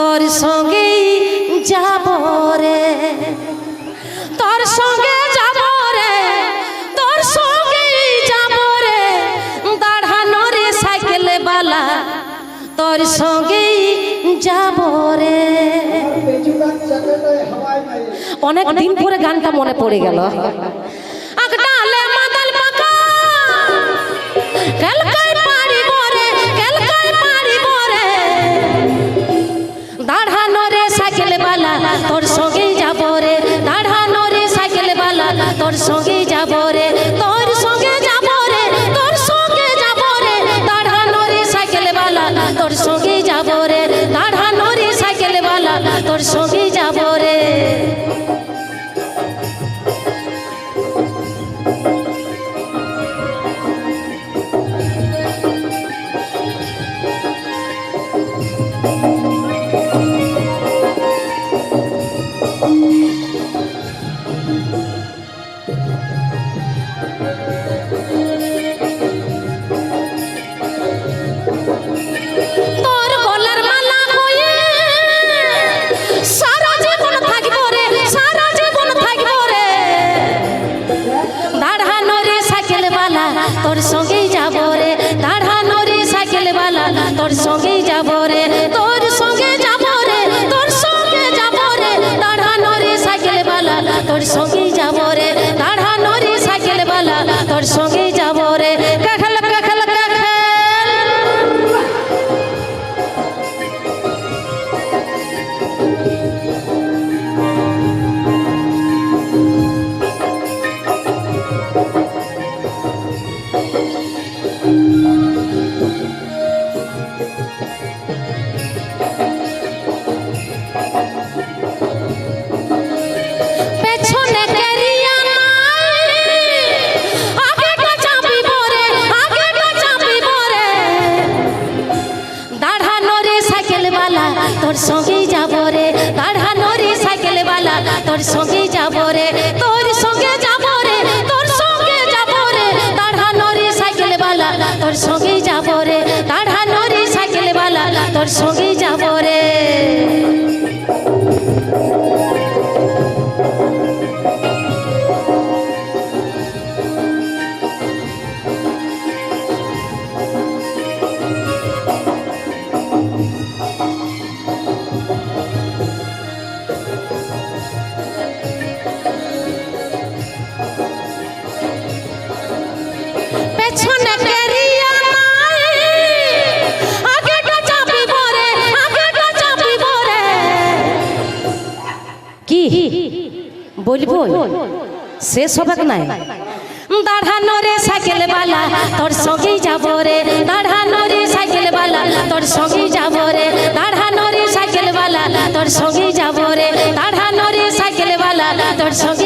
তোর সঙ্গেই যাব রে। তোর সঙ্গে যাব রে তোর সঙ্গেই যাব রে। দাঁড়ানো রে সাইকেল বালা তোর সঙ্গেই যাব রে। অনেক দিন পরে গানটা মনে পড়ে গেল। আগডালে মাদল পাকা তোর সঙ্গেই তোর সঙ্গেই যাব রে। দাঁড়ানো রে সাইকেল বালা, তোর সঙ্গেই যাব রে। তোর সঙ্গে যাব রে, তোর সঙ্গে যাব রে। দাঁড়ানো রে সাইকেল বালা, তোর সঙ্গেই যাব রে। দাঁড়ানো রে সাইকেল বালা, তোর সঙ্গেই বলব সে সবাক নাই। দাঁড়ানো রে সাইকেল বালা, তোর সঙ্গেই যাব রে। দাঁড়ানো রে সাইকেল বালা, তোর সঙ্গেই যাব রে। দাঁড়ানো রে সাইকেল বালা, তোর সঙ্গেই যাব রে। দাঁড়ানো রে সাইকেল বালা, তোর সঙ্গে